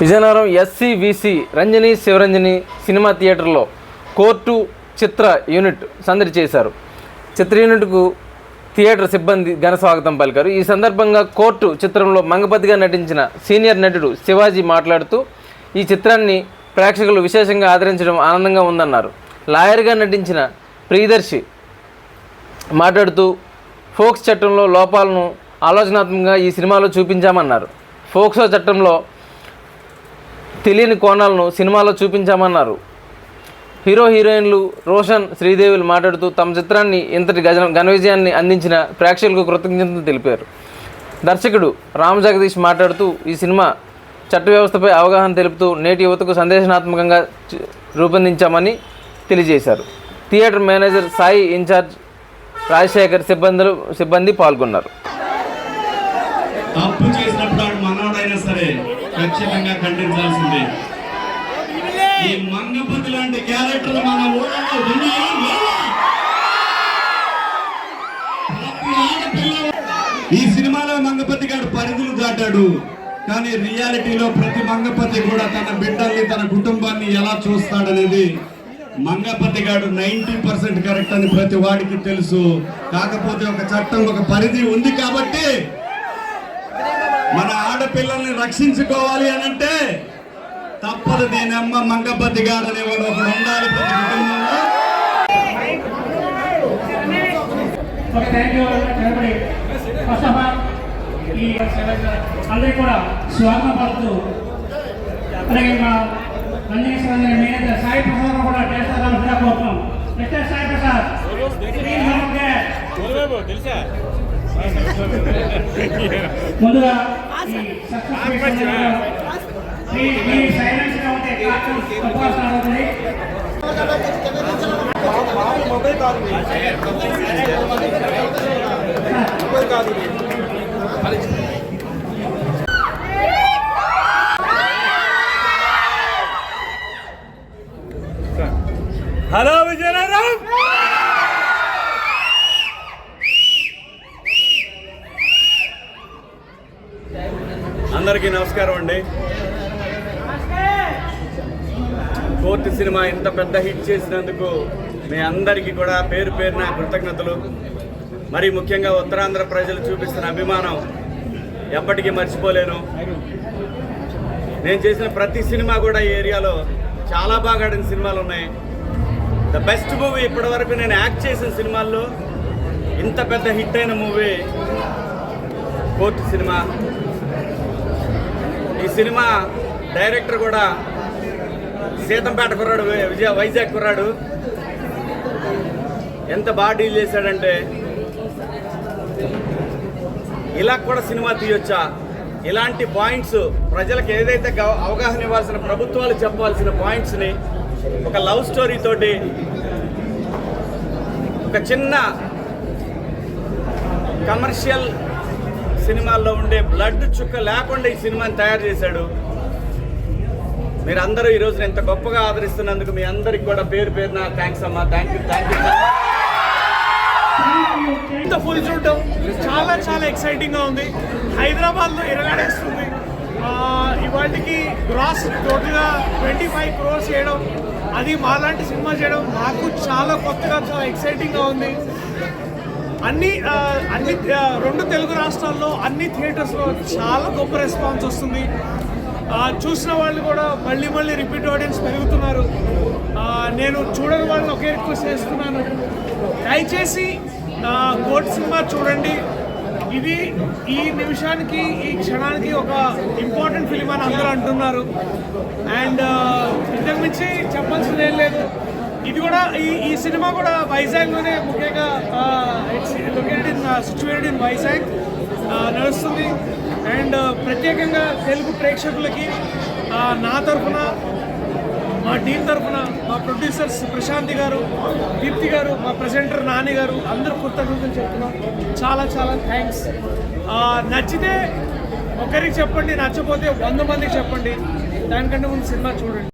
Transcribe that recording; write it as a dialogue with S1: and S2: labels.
S1: Vizianagaram SCVC Ranjani Sivaranjani cinema థియేటర్లో court చిత్ర unit సందడి చేశారు. చిత్ర యూనిట్కు థియేటర్ సిబ్బంది ఘన స్వాగతం పలికారు. ఈ సందర్భంగా కోర్టు చిత్రంలో మంగపతిగా నటించిన సీనియర్ నటుడు శివాజీ మాట్లాడుతూ ఈ చిత్రాన్ని ప్రేక్షకులు విశేషంగా ఆదరించడం ఆనందంగా ఉందన్నారు. లాయర్గా నటించిన ప్రియదర్శి మాట్లాడుతూ ఫోక్స్ చట్టంలో లోపాలను ఆలోచనాత్మకంగా ఈ సినిమాలో చూపించామన్నారు. ఫోక్సో చట్టంలో తెలియని కోణాలను సినిమాలో చూపించామన్నారు. హీరో హీరోయిన్లు రోషన్ శ్రీదేవిలు మాట్లాడుతూ తమ చిత్రాన్ని ఇంతటి గజ ఘన విజయాన్ని అందించిన ప్రేక్షకులకు కృతజ్ఞతలు తెలిపారు. దర్శకుడు రామ్ జగదీష్ మాట్లాడుతూ ఈ సినిమా చట్ట వ్యవస్థపై అవగాహన తెలుపుతూ నేటి యువతకు సందేశనాత్మకంగా రూపొందించామని తెలియజేశారు. Theatre manager Sai in charge Rajasekhar సిబ్బందులు సిబ్బంది పాల్గొన్నారు.
S2: ఖచ్చితంగా ఖండించాల్సిందే ఈ మంగపతి లాంటి క్యారెక్టర్ మన ఊళ్ళో ఉన్నాయా? ఈ సినిమాలో మంగపతి గారు పరిధులు దాటాడు. కానీ రియాలిటీలో ప్రతి మంగపతి కూడా తన బిడ్డల్ని తన కుటుంబాన్ని ఎలా చూస్తాడనేది మంగపతి గారు నైంటీ పర్సెంట్ కరెక్ట్ అని ప్రతి వాడికి తెలుసు. కాకపోతే ఒక చట్టం ఒక పరిధి ఉంది కాబట్టి మన ఆడపిల్లల్ని రక్షించుకోవాలి అని అంటే తప్పదు. దీని అమ్మ మంగపతి గారు అనేవాడు ఒకడు ఉండాలి ప్రతి కుటుంబంలో.
S3: అందరికీ కూడా స్వాగతం పలుకుతూ అలాగే మా రంజనేశ్వర మేనేజర్ సాయి ప్రసాద్ కూడా చేస్తారని కూడా కోరుతున్నాం మిస్టర్ సాయి ప్రసాద్. ముందుగా మొబైల్ కాదు
S4: మొబైల్ కాదు అందరికీ నమస్కారం అండి. కోర్టు సినిమా ఇంత పెద్ద హిట్ చేసినందుకు మీ అందరికీ కూడా పేరు పేరున కృతజ్ఞతలు. మరి ముఖ్యంగా ఉత్తరాంధ్ర ప్రజలు చూపిస్తున్న అభిమానం ఎప్పటికీ మర్చిపోలేను. నేను చేసిన ప్రతి సినిమా కూడా ఈ ఏరియాలో చాలా బాగా ఆడిన సినిమాలు ఉన్నాయి. ద బెస్ట్ మూవీ ఇప్పటివరకు నేను యాక్ట్ చేసిన సినిమాల్లో ఇంత పెద్ద హిట్ అయిన మూవీ కోర్టు సినిమా. ఈ సినిమా డైరెక్టర్ కూడా సీతంపేట కుర్రాడు విజయ వైజాగ్ కుర్రాడు. ఎంత బాగా డీల్ చేశాడంటే ఇలా కూడా సినిమా తీయొచ్చా? ఇలాంటి పాయింట్స్ ప్రజలకు ఏదైతే గవ- అవగాహన ఇవ్వాల్సిన ప్రభుత్వాలు చెప్పాల్సిన పాయింట్స్ని ఒక లవ్ స్టోరీ తోటి ఒక చిన్న కమర్షియల్ సినిమాల్లో ఉండే బ్లడ్ చుక్క లేకుండా ఈ సినిమాని తయారు చేశాడు. మీరు అందరూ ఈరోజు ఇంత గొప్పగా ఆదరిస్తున్నందుకు మీ అందరికి కూడా పేరు పేరున థ్యాంక్స్ అమ్మా. థ్యాంక్ యూ థ్యాంక్ యూ
S5: ఇంత ఫుల్ చూడటం చాలా చాలా ఎక్సైటింగ్గా ఉంది. హైదరాబాద్లో ఎరగాడేస్తుంది ఇవాటికి గ్రాస్ టోటల్గా ట్వంటీ ఫైవ్ క్రోర్స్ చేయడం. అది మాలాంటి సినిమా చేయడం నాకు చాలా కొత్తగా చాలా ఎక్సైటింగ్గా ఉంది. అన్ని అన్ని రెండు తెలుగు రాష్ట్రాల్లో అన్ని థియేటర్స్లో చాలా గొప్ప రెస్పాన్స్ వస్తుంది. చూసిన వాళ్ళు కూడా మళ్ళీ మళ్ళీ రిపీట్ ఆడియన్స్ పెరుగుతున్నారు. నేను చూడని వాళ్ళని ఒకే రిక్వెస్ట్ చేస్తున్నాను. దయచేసి కోట్ సినిమా చూడండి. ఇది ఈ నిమిషానికి ఈ క్షణానికి ఒక ఇంపార్టెంట్ ఫిలిం అని అందరూ అంటున్నారు. అండ్ ఇంతకు మించి చెప్పాల్సింది ఏం లేదు. ఇది కూడా ఈ ఈ సినిమా కూడా వైజాగ్లోనే ముఖ్యంగా it's located in situated in Vizag నడుస్తుంది. అండ్ uh, ప్రత్యేకంగా తెలుగు ప్రేక్షకులకి నా తరఫున మా టీం తరఫున మా ప్రొడ్యూసర్స్ ప్రశాంతి గారు దీప్తి గారు మా ప్రజెంటర్ నాని గారు అందరూ కృతజ్ఞతలు చెప్తున్నాం. చాలా చాలా థ్యాంక్స్ నచ్చితే ఒకరికి చెప్పండి నచ్చపోతే వంద మందికి చెప్పండి. దానికంటే ముందు సినిమా చూడండి.